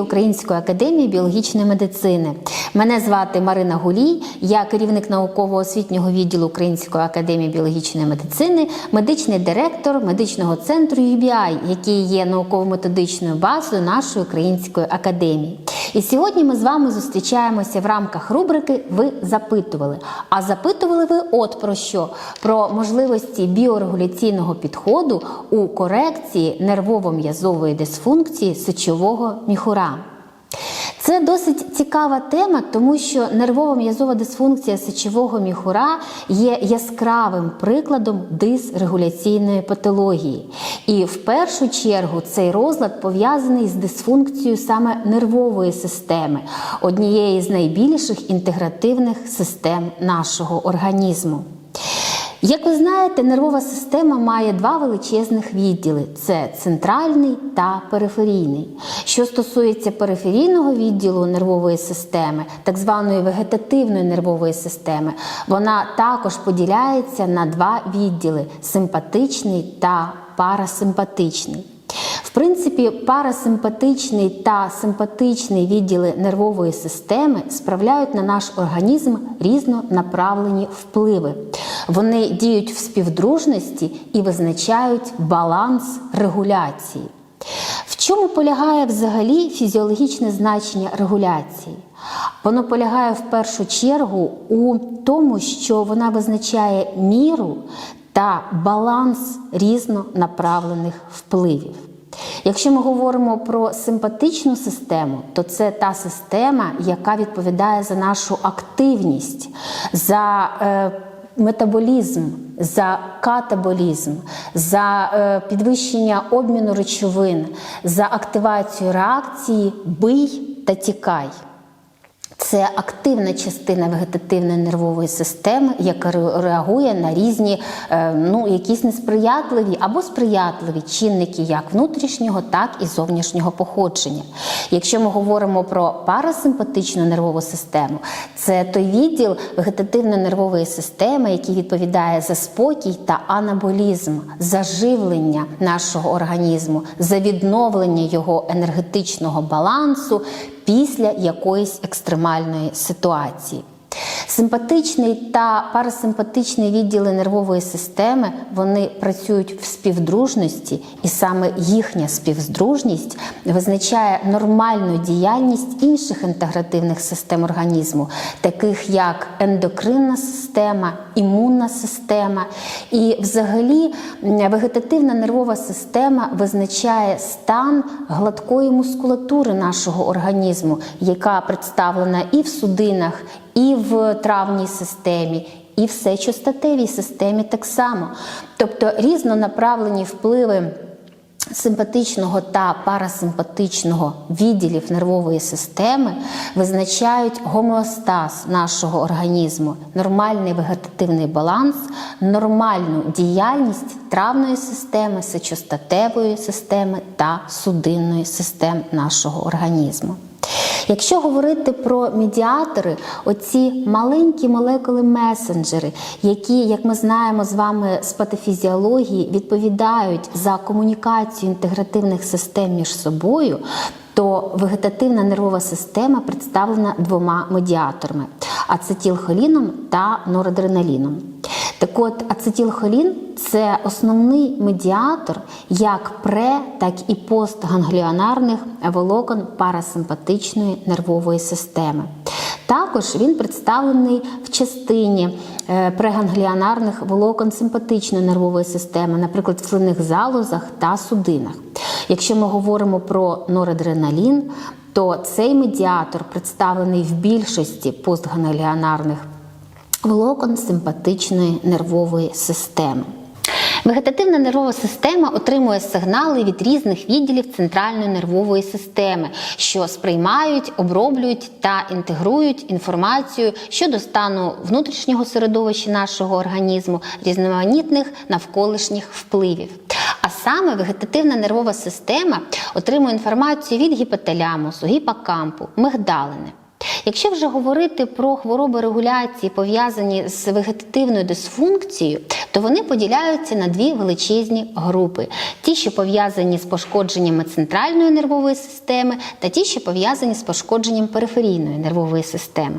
Української академії біологічної медицини. Мене звати Марина Гулій, я керівник науково-освітнього відділу Української академії біологічної медицини, медичний директор медичного центру UBI, який є науково-методичною базою нашої української академії. І сьогодні ми з вами зустрічаємося в рамках рубрики Ви запитували. А запитували ви от про що? Про можливості біорегуляційного підходу у корекції нервово-м'язової дисфункції сечового міхура. Це досить цікава тема, тому що нервово-м'язова дисфункція сечового міхура є яскравим прикладом дисрегуляційної патології. І в першу чергу цей розлад пов'язаний з дисфункцією саме нервової системи, однієї з найбільших інтегративних систем нашого організму. Як ви знаєте, нервова система має два величезних відділи: це центральний та периферійний. Що стосується периферійного відділу нервової системи, так званої вегетативної нервової системи, вона також поділяється на два відділи симпатичний та парасимпатичний. В принципі, парасимпатичний та симпатичний відділи нервової системи справляють на наш організм різнонаправлені впливи. Вони діють в співдружності і визначають баланс регуляції. Чому полягає взагалі фізіологічне значення регуляції? Воно полягає в першу чергу у тому, що вона визначає міру та баланс різнонаправлених впливів. Якщо ми говоримо про симпатичну систему, то це та система, яка відповідає за нашу активність, за е, метаболізм, за катаболізм, за е, підвищення обміну речовин, за активацію реакції бий та тікай. Це активна частина вегетативної нервової системи, яка реагує на різні ну, якісь несприятливі або сприятливі чинники як внутрішнього, так і зовнішнього походження. Якщо ми говоримо про парасимпатичну нервову систему, це той відділ вегетативної нервової системи, який відповідає за спокій та анаболізм, за живлення нашого організму, за відновлення його енергетичного балансу після якоїсь екстремальної ситуації. Симпатичний та парасимпатичний відділи нервової системи вони працюють в співдружності, і саме їхня співдружність визначає нормальну діяльність інших інтегративних систем організму, таких як ендокринна система, імунна система. І, взагалі, вегетативна нервова система визначає стан гладкої мускулатури нашого організму, яка представлена і в судинах, і в травній системі, і в сечостатевій системі так само. Тобто різнонаправлені впливи. Симпатичного та парасимпатичного відділів нервової системи визначають гомеостаз нашого організму, нормальний вегетативний баланс, нормальну діяльність травної системи, сечостатевої системи та судинної систем нашого організму. Якщо говорити про медіатори, оці маленькі молекули месенджери, які, як ми знаємо з вами з патофізіології, відповідають за комунікацію інтегративних систем між собою, то вегетативна нервова система представлена двома медіаторами ацетилхоліном та норадреналіном. Так от ацетилхолін це основний медіатор як пре, так і постгангліонарних волокон парасимпатичної нервової системи. Також він представлений в частині прегангліонарних волокон симпатичної нервової системи, наприклад, в слинних залозах та судинах. Якщо ми говоримо про норадреналін, то цей медіатор представлений в більшості постгангліонарних волокон симпатичної нервової системи. Вегетативна нервова система отримує сигнали від різних відділів центральної нервової системи, що сприймають, оброблюють та інтегрують інформацію щодо стану внутрішнього середовища нашого організму, різноманітних навколишніх впливів. А саме вегетативна нервова система отримує інформацію від гіпоталямусу, гіпокампу, мигдалини. Якщо вже говорити про хвороби регуляції, пов'язані з вегетативною дисфункцією, то вони поділяються на дві величезні групи: ті, що пов'язані з пошкодженнями центральної нервової системи, та ті, що пов'язані з пошкодженням периферійної нервової системи.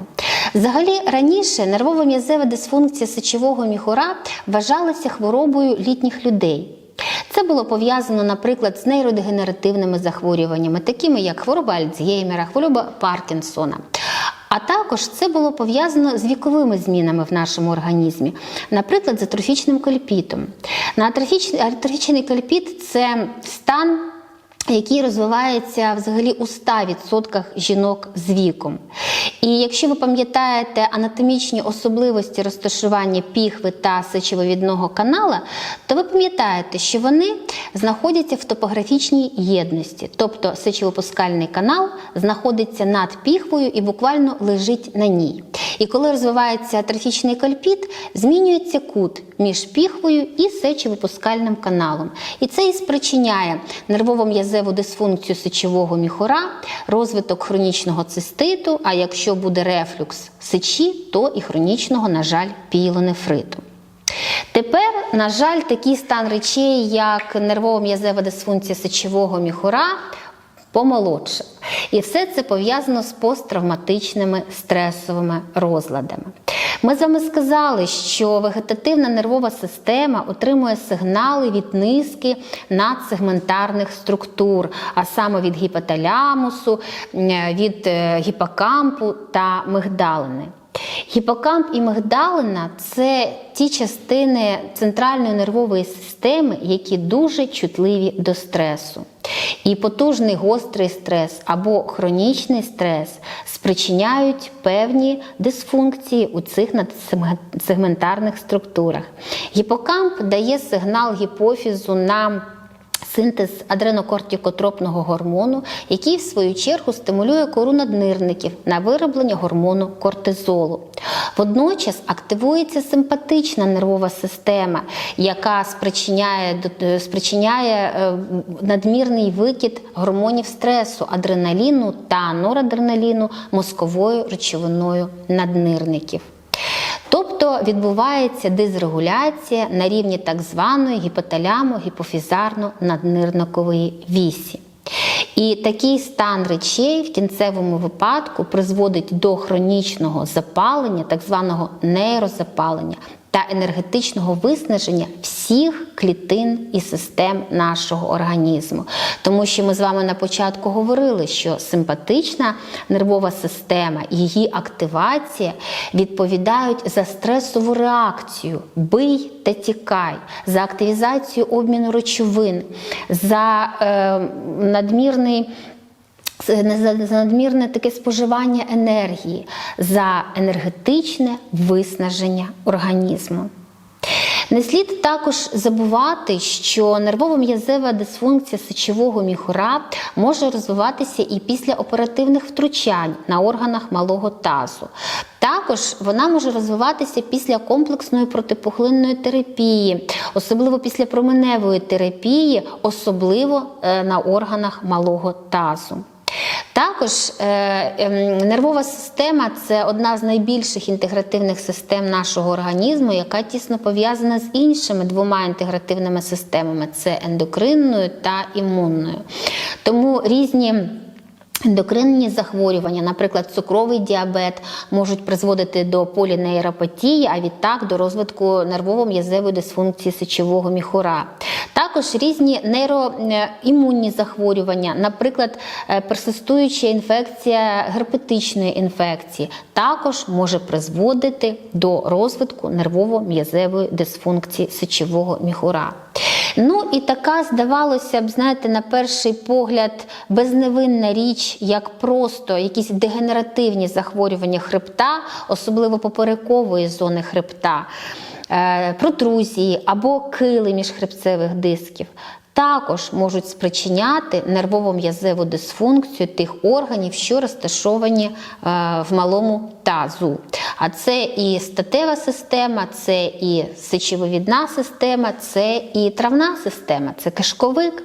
Взагалі, раніше нервово-м'язева дисфункція сечового міхура вважалася хворобою літніх людей. Це було пов'язано, наприклад, з нейродегенеративними захворюваннями, такими як хвороба Альцгеймера, хвороба Паркінсона. А також це було пов'язано з віковими змінами в нашому організмі, наприклад, з атрофічним кольпітом. На атрофічний, кольпіт це стан який розвивається взагалі у 100% жінок з віком. І якщо ви пам'ятаєте анатомічні особливості розташування піхви та сечововідного канала, то ви пам'ятаєте, що вони знаходяться в топографічній єдності, тобто сечовипускальний канал знаходиться над піхвою і буквально лежить на ній. І коли розвивається атрофічний кальпіт, змінюється кут між піхвою і сечовипускальним каналом. І це і спричиняє нервово-м'язеву дисфункцію сечового міхура, розвиток хронічного циститу, а якщо буде рефлюкс сечі, то і хронічного, на жаль, пієлонефриту. Тепер, на жаль, такий стан речей, як нервово-м'язева дисфункція сечового міхура, помолодшав. І все це пов'язано з посттравматичними стресовими розладами. Ми з вами сказали, що вегетативна нервова система отримує сигнали від низки надсегментарних структур, а саме від гіпоталямусу, від е, гіпокампу та мигдалини. Гіпокамп і мигдалина це ті частини центральної нервової системи, які дуже чутливі до стресу. І потужний гострий стрес або хронічний стрес спричиняють певні дисфункції у цих надсегментарних структурах. Гіпокамп дає сигнал гіпофізу на Синтез адренокортикотропного гормону, який в свою чергу стимулює кору наднирників на вироблення гормону кортизолу. Водночас активується симпатична нервова система, яка спричиняє спричиняє надмірний викид гормонів стресу, адреналіну та норадреналіну мозковою речовиною наднирників. Тобто відбувається дизрегуляція на рівні так званої гіпоталямо гіпофізарно наднирникової вісі. І такий стан речей в кінцевому випадку призводить до хронічного запалення, так званого нейрозапалення та енергетичного виснаження всіх клітин і систем нашого організму. Тому що ми з вами на початку говорили, що симпатична нервова система, її активація відповідають за стресову реакцію, бий та тікай, за активізацію обміну речовин, за е, надмірний за надмірне таке споживання енергії, за енергетичне виснаження організму. Не слід також забувати, що нервово-м'язева дисфункція сечового міхура може розвиватися і після оперативних втручань на органах малого тазу. Також вона може розвиватися після комплексної протипухлинної терапії, особливо після променевої терапії, особливо е, на органах малого тазу. Також е, е, нервова система це одна з найбільших інтегративних систем нашого організму, яка тісно пов'язана з іншими двома інтегративними системами це ендокринною та імунною. Тому різні Ендокринні захворювання, наприклад, цукровий діабет, можуть призводити до полінейропатії, а відтак до розвитку нервово-м'язевої дисфункції сечового міхура. Також різні нейроімунні захворювання, наприклад, е, персистуюча інфекція герпетичної інфекції, також може призводити до розвитку нервово-м'язевої дисфункції сечового міхура. Ну і така, здавалося б, знаєте, на перший погляд, безневинна річ, як просто якісь дегенеративні захворювання хребта, особливо поперекової зони хребта, е, протрузії або кили міжхребцевих дисків. Також можуть спричиняти нервово-м'язеву дисфункцію тих органів, що розташовані е, в малому тазу. А це і статева система, це і сечововідна система, це і травна система, це кишковик.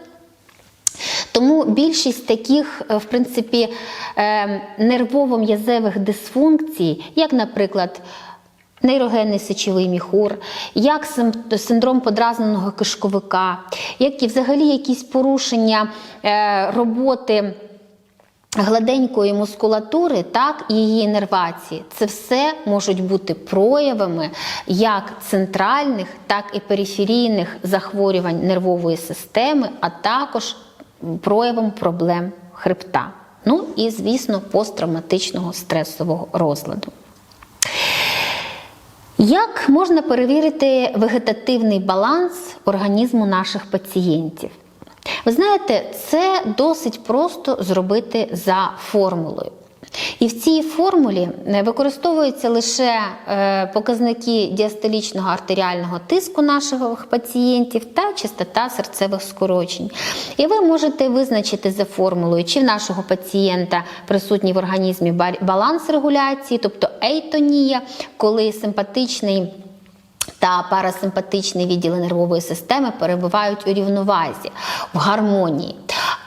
Тому більшість таких, е, в принципі, е, нервово-м'язевих дисфункцій, як, наприклад, нейрогенний сечовий міхур, як синдром подразненого кишковика, як і взагалі якісь порушення е, роботи. Гладенької мускулатури, так і її інервації, це все можуть бути проявами як центральних, так і периферійних захворювань нервової системи, а також проявом проблем хребта. Ну і, звісно, посттравматичного стресового розладу. Як можна перевірити вегетативний баланс організму наших пацієнтів? Ви знаєте, це досить просто зробити за формулою. І в цій формулі е, використовуються лише е, показники діастолічного артеріального тиску наших пацієнтів та частота серцевих скорочень. І ви можете визначити за формулою, чи в нашого пацієнта присутній в організмі баланс регуляції, тобто ейтонія, коли симпатичний та парасимпатичний відділи нервової системи перебувають у рівновазі, в гармонії.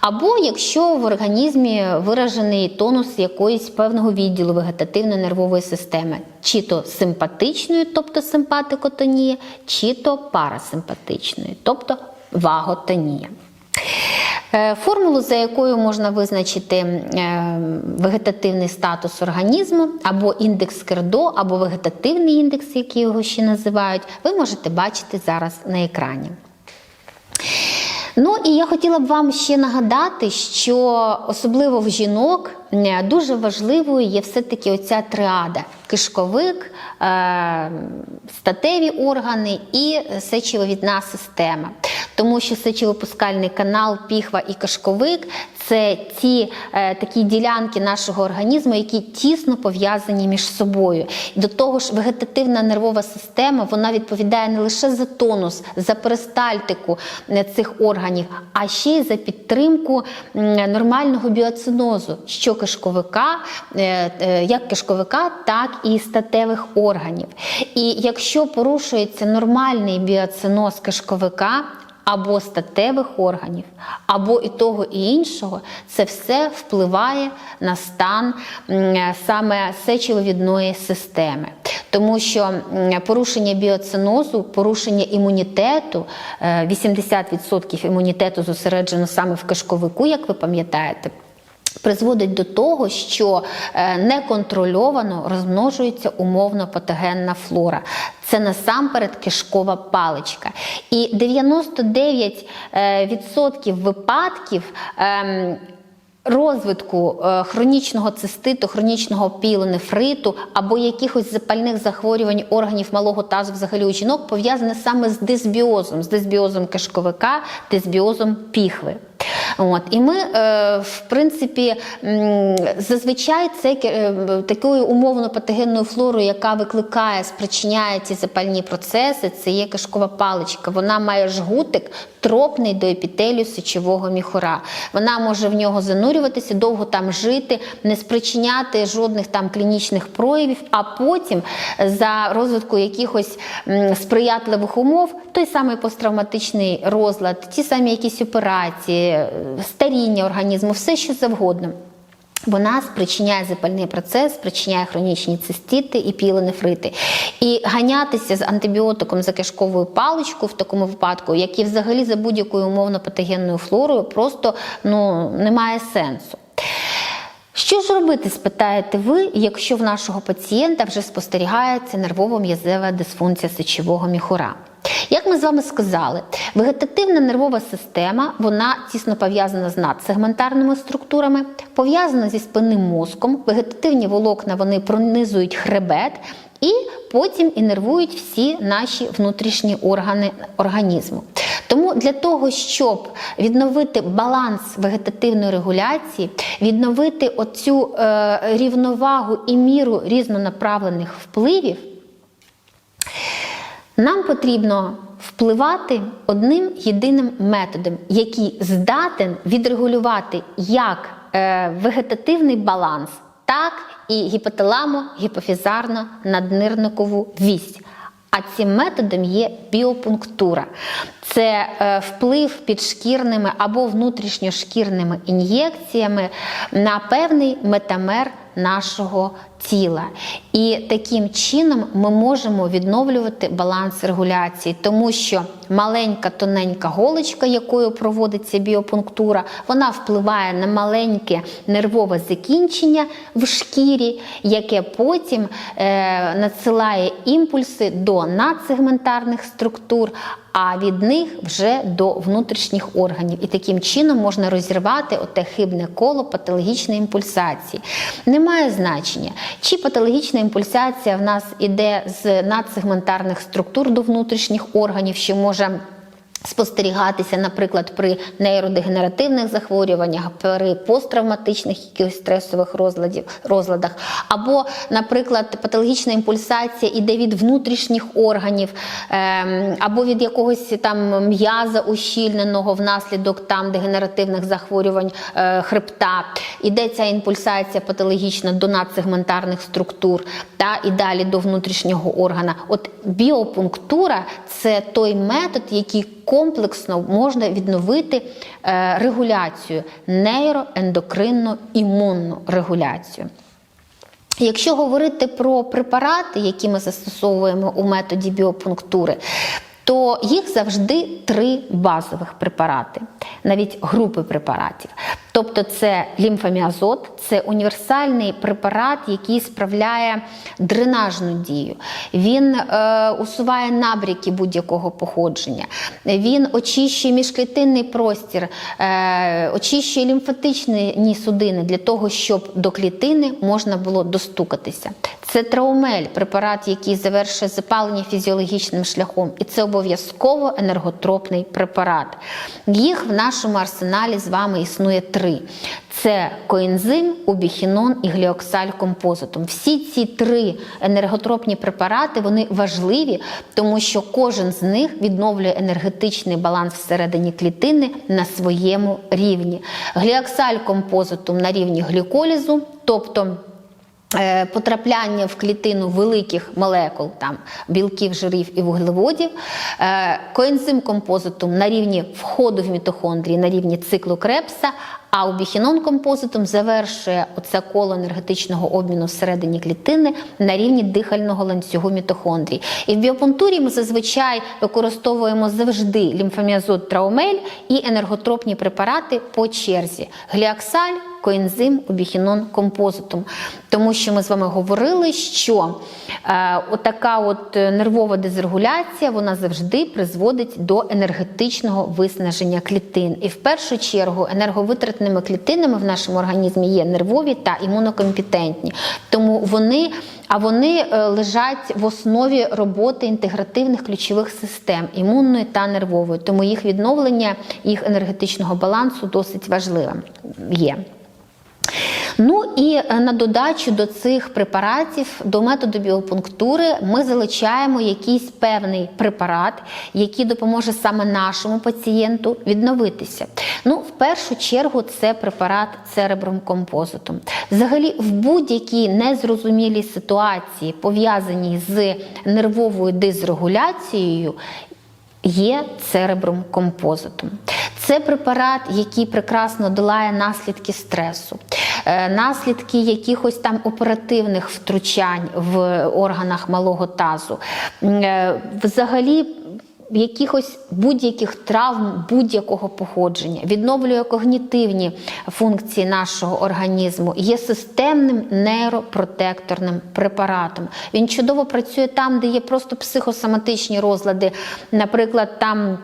Або якщо в організмі виражений тонус якоїсь певного відділу вегетативно-нервової системи, чи то симпатичної, тобто симпатикотонія, чи то парасимпатичної, тобто ваготонія. Е, Формулу, за якою можна визначити е, вегетативний статус організму, або індекс Кердо, або вегетативний індекс, який його ще називають, ви можете бачити зараз на екрані. Ну і я хотіла б вам ще нагадати, що особливо в жінок дуже важливою є все-таки оця триада: кишковик, е, статеві органи і сечовивідна система. Тому що сечовипускальний канал, піхва і кишковик це ті е, такі ділянки нашого організму, які тісно пов'язані між собою. До того ж, вегетативна нервова система вона відповідає не лише за тонус, за перистальтику е, цих органів, а ще й за підтримку нормального біоцинозу, що кишковика, е, е, як кишковика, так і статевих органів. І якщо порушується нормальний біоциноз кишковика, або статевих органів, або і того, і іншого, це все впливає на стан саме сечовивідної системи. Тому що порушення біоцинозу, порушення імунітету, е, 80% імунітету зосереджено саме в кишковику, як ви пам'ятаєте. Призводить до того, що е, неконтрольовано розмножується умовно патогенна флора. Це насамперед кишкова паличка. І 99% випадків. ем, Розвитку е, хронічного циститу, хронічного пілонефриту або якихось запальних захворювань органів малого тазу взагалі у жінок пов'язане саме з дисбіозом, з дисбіозом кишковика, дисбіозом піхви. От і ми, е, в принципі, зазвичай це е, такою умовно патогенною флорою, яка викликає, спричиняє ці запальні процеси, це є кишкова паличка. Вона має жгутик, тропний до епітелію сечового міхура. Вона може в нього занурюватися, довго там жити, не спричиняти жодних там клінічних проявів, а потім за розвитку якихось сприятливих умов, той самий посттравматичний розлад, ті самі якісь операції, старіння організму, все що завгодно. Вона спричиняє запальний процес, спричиняє хронічні цистити і пілонефрити. І ганятися з антибіотиком за кишковою паличкою в такому випадку, як і взагалі за будь-якою умовно патогенною флорою, просто ну, немає сенсу. Що ж робити, спитаєте ви, якщо в нашого пацієнта вже спостерігається нервово-м'язева дисфункція сечового міхура? Як ми з вами сказали, вегетативна нервова система вона тісно пов'язана з надсегментарними структурами, пов'язана зі спинним мозком. Вегетативні волокна вони пронизують хребет і потім інервують всі наші внутрішні органи організму. Тому для того, щоб відновити баланс вегетативної регуляції, відновити оцю е, рівновагу і міру різнонаправлених впливів, нам потрібно впливати одним єдиним методом, який здатен відрегулювати як е, вегетативний баланс, так і гіпоталамо-гіпофізарно-наднирникову вісь. А цим методом є біопунктура. Це е, вплив підшкірними або внутрішньошкірними ін'єкціями на певний метамер нашого тіла. І таким чином ми можемо відновлювати баланс регуляції, тому що маленька тоненька голочка, якою проводиться біопунктура, вона впливає на маленьке нервове закінчення в шкірі, яке потім е, надсилає імпульси до надсегментарних структур. А від них вже до внутрішніх органів, і таким чином можна розірвати оте хибне коло патологічної імпульсації. Немає значення, чи патологічна імпульсація в нас іде з надсегментарних структур до внутрішніх органів, що може спостерігатися, наприклад, при нейродегенеративних захворюваннях, при посттравматичних якихось стресових розладів, розладах, або, наприклад, патологічна імпульсація іде від внутрішніх органів, ем, або від якогось там м'яза ущільненого внаслідок там дегенеративних захворювань е, хребта. Іде ця імпульсація патологічна до надсегментарних структур та і далі до внутрішнього органа. От біопунктура це той метод, який комплексно можна відновити е, регуляцію, нейроендокринну імунну регуляцію. Якщо говорити про препарати, які ми застосовуємо у методі біопунктури, то їх завжди три базових препарати, навіть групи препаратів. Тобто це лімфоміазот, це універсальний препарат, який справляє дренажну дію. Він е, усуває набріки будь-якого походження, він очищує міжклітинний простір, е, очищує лімфатичні судини для того, щоб до клітини можна було достукатися. Це траумель, препарат, який завершує запалення фізіологічним шляхом, і це обов'язково енерготропний препарат. Їх в нашому арсеналі з вами існує три. Це коензим, убіхінон і гліоксаль композитум. Всі ці три енерготропні препарати вони важливі, тому що кожен з них відновлює енергетичний баланс всередині клітини на своєму рівні. Гліоксаль композитум на рівні гліколізу, тобто потрапляння в клітину великих молекул, там білків, жирів і вуглеводів, е, коензим композитум на рівні входу в мітохондрії, на рівні циклу крепса, а убіхінон композитум завершує оце коло енергетичного обміну всередині клітини на рівні дихального ланцюгу мітохондрій. І в біопунктурі ми зазвичай використовуємо завжди лімфоміазот траумель і енерготропні препарати по черзі: гліаксаль, коензим, обіхінон композитум. Тому що ми з вами говорили, що е, отака от нервова дезрегуляція вона завжди призводить до енергетичного виснаження клітин. І в першу чергу енерговитратними клітинами в нашому організмі є нервові та імунокомпетентні. Тому вони. А вони е, лежать в основі роботи інтегративних ключових систем імунної та нервової, тому їх відновлення, їх енергетичного балансу досить важливе є. Ну і е, на додачу до цих препаратів, до методу біопунктури, ми залучаємо якийсь певний препарат, який допоможе саме нашому пацієнту відновитися. Ну, в першу чергу, це препарат церебром композитом. Взагалі, в будь-якій незрозумілій ситуації, пов'язаній з нервовою дизрегуляцією, є церебром композитом. Це препарат, який прекрасно долає наслідки стресу, наслідки якихось там оперативних втручань в органах малого тазу. Е, взагалі якихось будь-яких травм будь-якого походження, відновлює когнітивні функції нашого організму, є системним нейропротекторним препаратом. Він чудово працює там, де є просто психосоматичні розлади, наприклад, там.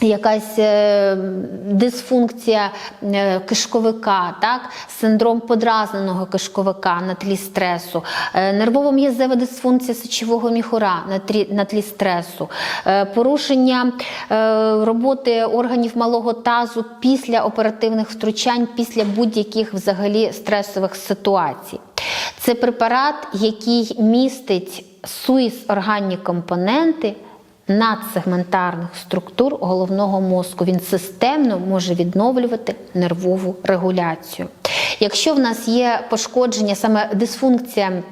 Якась е, дисфункція е, кишковика, так? синдром подразненого кишковика на тлі стресу, е, нервово-м'язева дисфункція сечового міхура на тлі, стресу, порушення роботи органів малого тазу після оперативних втручань, після будь-яких взагалі стресових ситуацій. Це препарат, який містить суїс органні компоненти надсегментарних структур головного мозку. Він системно може відновлювати нервову регуляцію. Якщо в нас є пошкодження, саме дисфункція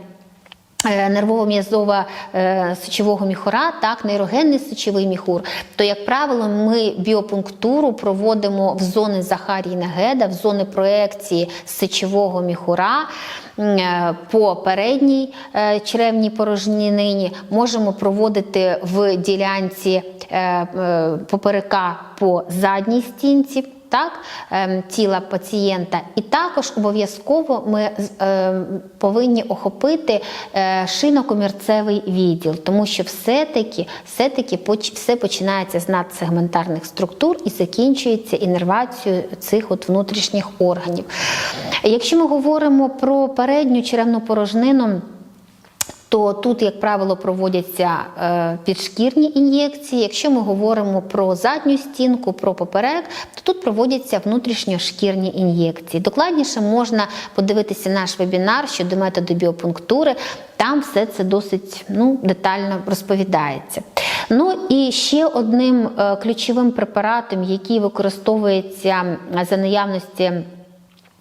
Нервово-м'язова е, сечового міхура, так, нейрогенний сечовий міхур, то, як правило, ми біопунктуру проводимо в зони Захаріна Геда, в зони проекції сечового міхура. Е, по передній е, черевній порожнині, можемо проводити в ділянці е, е, поперека по задній стінці так, ем, тіла пацієнта, і також обов'язково ми е, повинні охопити е, шинокомірцевий відділ, тому що все-таки все-таки все починається з надсегментарних структур і закінчується інервацією цих от внутрішніх органів. Якщо ми говоримо про передню черевну порожнину, то тут, як правило, проводяться е, підшкірні ін'єкції. Якщо ми говоримо про задню стінку, про поперек, то тут проводяться внутрішньошкірні ін'єкції. Докладніше можна подивитися наш вебінар щодо методу біопунктури. Там все це досить ну, детально розповідається. Ну і ще одним е, ключовим препаратом, який використовується за наявності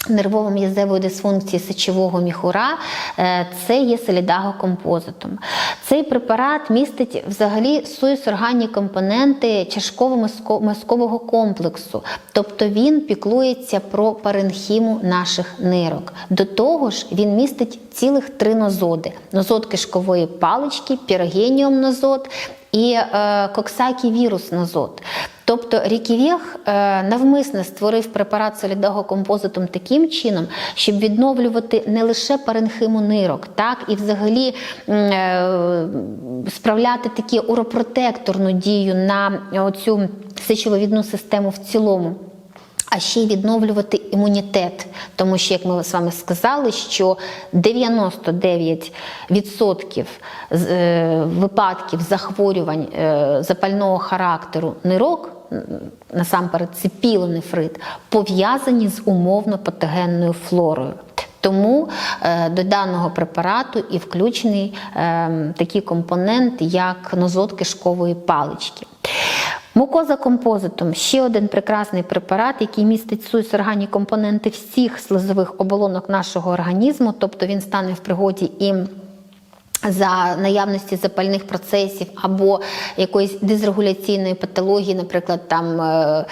нервово-м'язевої дисфункції сечового міхура е, це є солідагокомпозитом. Цей препарат містить взагалі суїсорганні компоненти чашково-мозкового комплексу, тобто він піклується про паренхіму наших нирок. До того ж, він містить цілих три нозоди: нозод кишкової палички, пірогеніум нозод і е, коксакі вірус нозод. Тобто Ріківєх е, навмисно створив препарат солідого композитом таким чином, щоб відновлювати не лише паренхиму нирок, так і взагалі е, справляти таку уропротекторну дію на цю сечововідну систему в цілому. А ще й відновлювати імунітет, тому що, як ми з вами сказали, що 99% з- е, випадків захворювань запального характеру нирок, насамперед це пілонефрит, пов'язані з умовно патогенною флорою. Тому е, до даного препарату і включений е, такий компонент, як нозот кишкової палички. Мукоза композитом ще один прекрасний препарат, який містить суїсорганні компоненти всіх слизових оболонок нашого організму, тобто він стане в пригоді і за наявності запальних процесів або якоїсь дисрегуляційної патології, наприклад, там. е,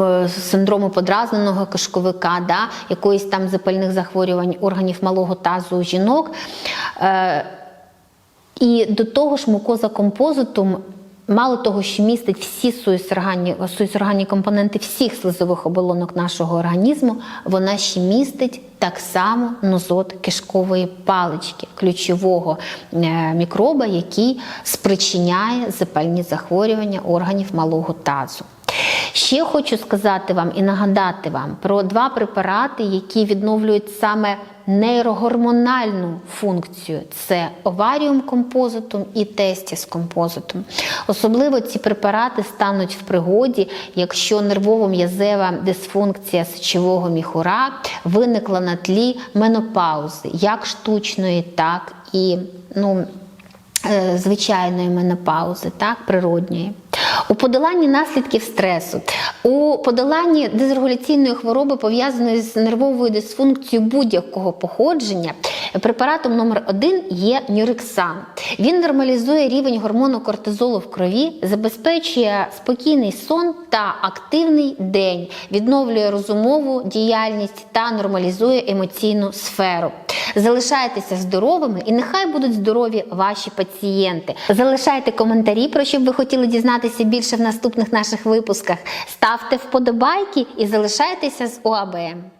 е, Синдрому подразненого кишковика, да, якоїсь там запальних захворювань органів малого тазу у жінок. Е, і до того ж, мукоза композитум, мало того, що містить всі суїсорганні, компоненти всіх слизових оболонок нашого організму, вона ще містить так само нозот кишкової палички, ключового е, мікроба, який спричиняє запальні захворювання органів малого тазу. Ще хочу сказати вам і нагадати вам про два препарати, які відновлюють саме нейрогормональну функцію це оваріум композитум і тестіс композитум. Особливо ці препарати стануть в пригоді, якщо нервово-м'язева дисфункція сечового міхура виникла на тлі менопаузи, як штучної, так і ну, е, звичайної менопаузи, так, природньої. У подоланні наслідків стресу, у подоланні дезрегуляційної хвороби, пов'язаної з нервовою дисфункцією будь-якого походження, препаратом номер один є нюрексан. Він нормалізує рівень гормону кортизолу в крові, забезпечує спокійний сон та активний день, відновлює розумову діяльність та нормалізує емоційну сферу. Залишайтеся здоровими і нехай будуть здорові ваші пацієнти. Залишайте коментарі, про що б ви хотіли дізнатися більше в наступних наших випусках. Ставте вподобайки і залишайтеся з ОАБМ.